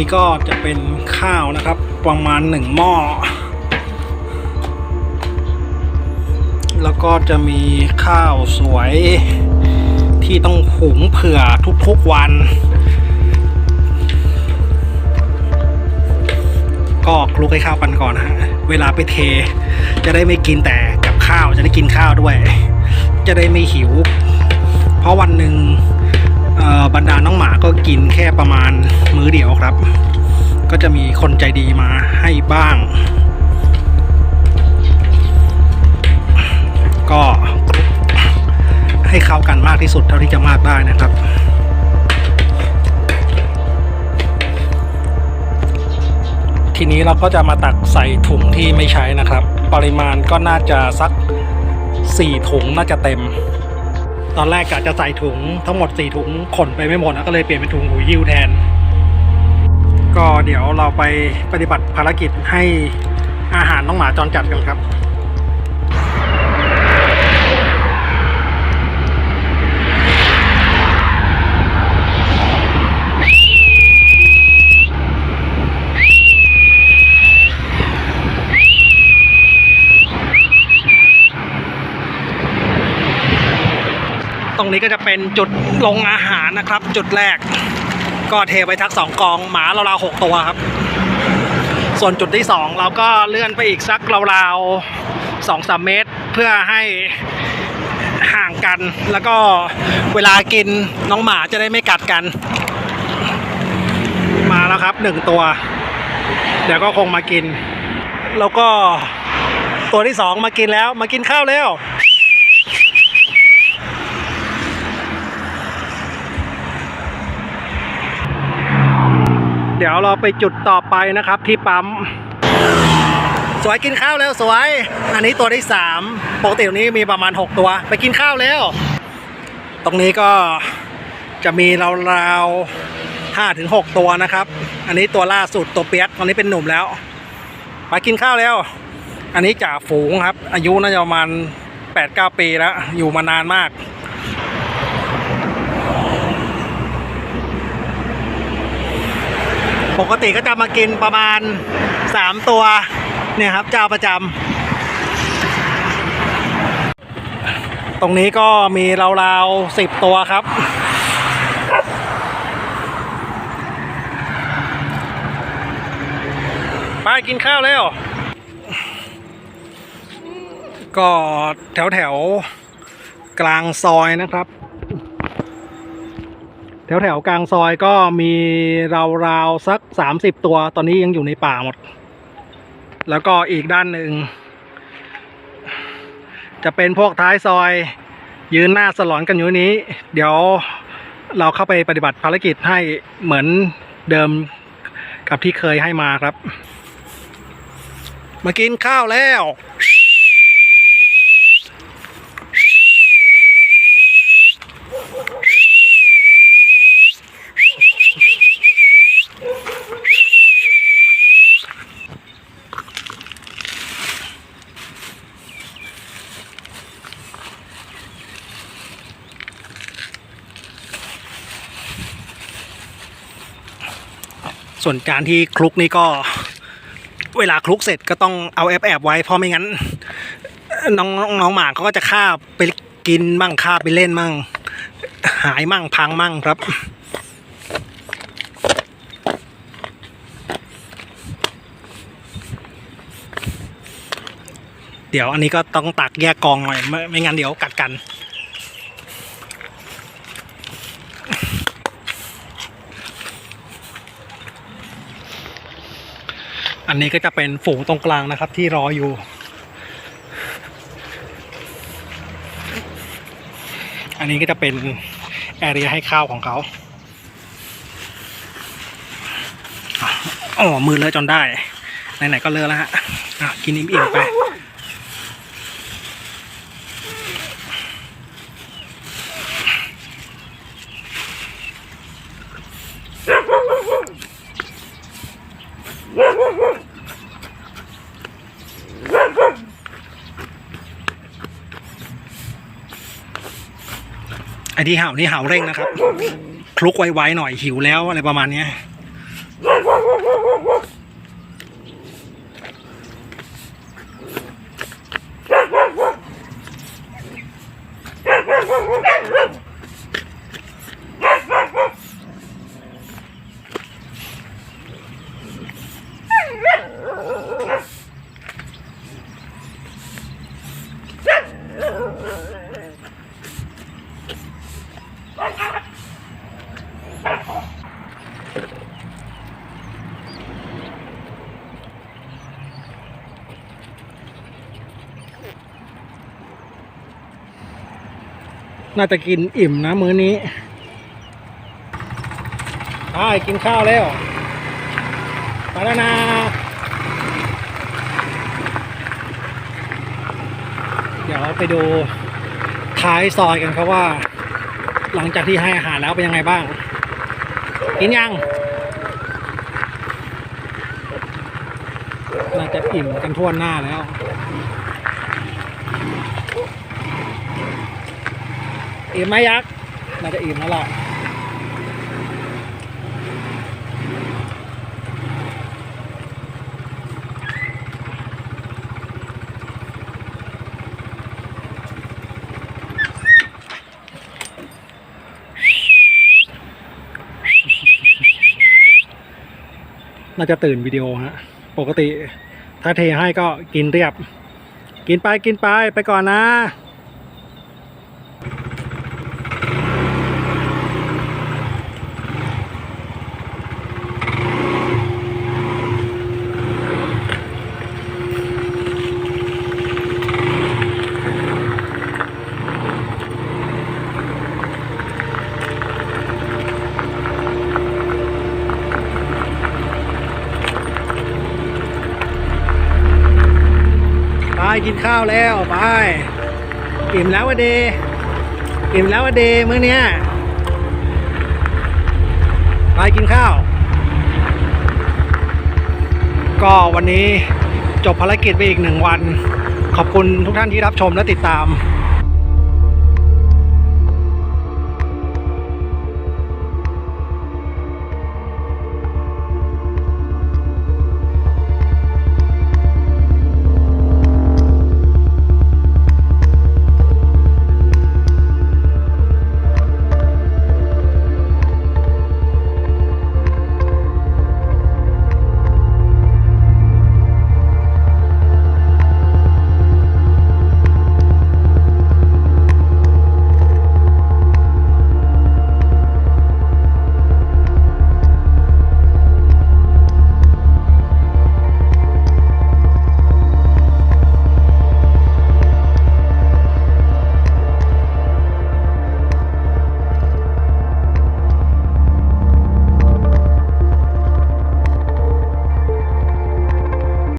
นี้ก็จะเป็นข้าวนะครับ ประมาณหนึ่งหม้อ แล้วก็จะมีข้าวสวยที่ต้องหุงเผื่อทุกๆวัน ก็คลุกให้ข้าวกันก่อนฮะ เวลาไปเท จะได้ไม่กินแต่กับข้าวจะได้กินข้าวด้วย จะได้ไม่หิว เพราะวันหนึ่ง กินแค่ประมาณมื้อเดียวครับ ก็จะมีคนใจดีมาให้บ้าง ก็คลุกให้เข้ากันมากที่สุดเท่าที่จะมากได้นะครับทีนี้เราก็จะมาตักใส่ถุงที่ไม่ใช้นะครับ ปริมาณก็น่าจะสัก 4 ถุงน่าจะเต็ม ตอนแรกกะจะใส่ถุงทั้งหมด 4 ถุงขนไปไม่หมดนะก็เลยเปลี่ยนเป็นถุงหูยิ้วแทน ก็เดี๋ยวเราไปปฏิบัติภารกิจให้อาหารน้องหมาจรจัดกันครับ รงนี้ก็จะเป็นจุดลงอาหารนะครับ จุดแรก ก็เทไปทักสองกองหมาเราๆหกตัวครับ ส่วนจุดที่สองเราก็เลื่อนไปอีกสักราวๆสองสามเมตร เพื่อให้ห่างกัน แล้วก็เวลากินน้องหมาจะได้ไม่กัดกัน มาแล้วครับหนึ่งตัว เดี๋ยวก็คงมากิน แล้วก็ตัวที่สองมากินแล้วมากินข้าวแล้ว เดี๋ยวเราไปจุดต่อไปนะครับที่ปั๊ม สวยกินข้าวแล้วสวย อันนี้ตัวที่สามปกติตรงนี้มีประมาณ 6 ตัว ไปกินข้าวแล้ว ตรงนี้ก็จะมีราวๆห้าถึงหกตัวนะครับ อันนี้ตัวล่าสุดตัวเปียกตอนนี้เป็นหนุ่มแล้ว ไปกินข้าวแล้ว อันนี้จ่าฝูงครับ อายุน่าจะประมาณแปดเก้าปีแล้ว อยู่มานานมาก ปกติก็จะมากินประมาณ 3 ตัว เนี่ยครับเจ้าประจำตรงนี้ก็มีราวๆสิบตัวครับ ไปกินข้าวแล้ว ก็แถวแถวๆกลางซอยนะครับ แถวๆกลางซอยก็มีราวๆสักสามสิบตัว ตอนนี้ยังอยู่ในป่าหมด แล้วก็อีกด้านหนึ่ง จะเป็นพวกท้ายซอย ยืนหน้าสลอนกันอยู่นี้ เดี๋ยวเราเข้าไปปฏิบัติภารกิจให้เหมือนเดิมกับที่เคยให้มาครับ มากินข้าวแล้ว ส่วนการที่คลุกนี่ก็เวลาคลุกเสร็จก็ต้องเอาแอบแอบไว้เพราะไม่งั้น น้องน้องหมาเขาก็จะคาบไปกินมั่งคาบไปเล่นมั่ง หายมั่งพังมั่งครับเดี๋ยวอันนี้ก็ต้องตักแยกกองหน่อยไม่ไม่งั้นเดี๋ยวกัดกัน อันนี้ก็จะเป็นฝูงตรงกลางนะครับที่รออยู่ อันนี้ก็จะเป็นแอเรียให้ข้าวของเขาอ๋อมือเลอะจนได้ ไหนๆก็เลอะแล้วฮะกินอิ่มๆไป ไอ้ที่เห่านี่เห่าเร่งนะครับ คลุกไวๆหน่อยหิวแล้วอะไรประมาณเนี้ย น่าจะกินอิ่มนะมื้อนี้ไปกินข้าวแล้วไปแล้วนะเดี๋ยวไปดูท้ายซอยกันครับว่า หลังจากที่ให้อาหารแล้วเป็นยังไงบ้าง กินยัง น่าจะอิ่มกันทั่วหน้าแล้ว อิ่มไหมยักษ์น่าจะอิ่มแล้วล่ะน่าจะตื่นวิดีโอฮะ ปกติถ้าเทให้ก็กินเรียบ กินไปกินไปไปก่อนนะ กินข้าวแล้วไปอิ่มแล้ววะเดอิ่มแล้ววะเดมื้อเนี้ยไปกินข้าว ก็วันนี้จบภารกิจไปอีกหนึ่งวัน ขอบคุณทุกท่านที่รับชมและติดตาม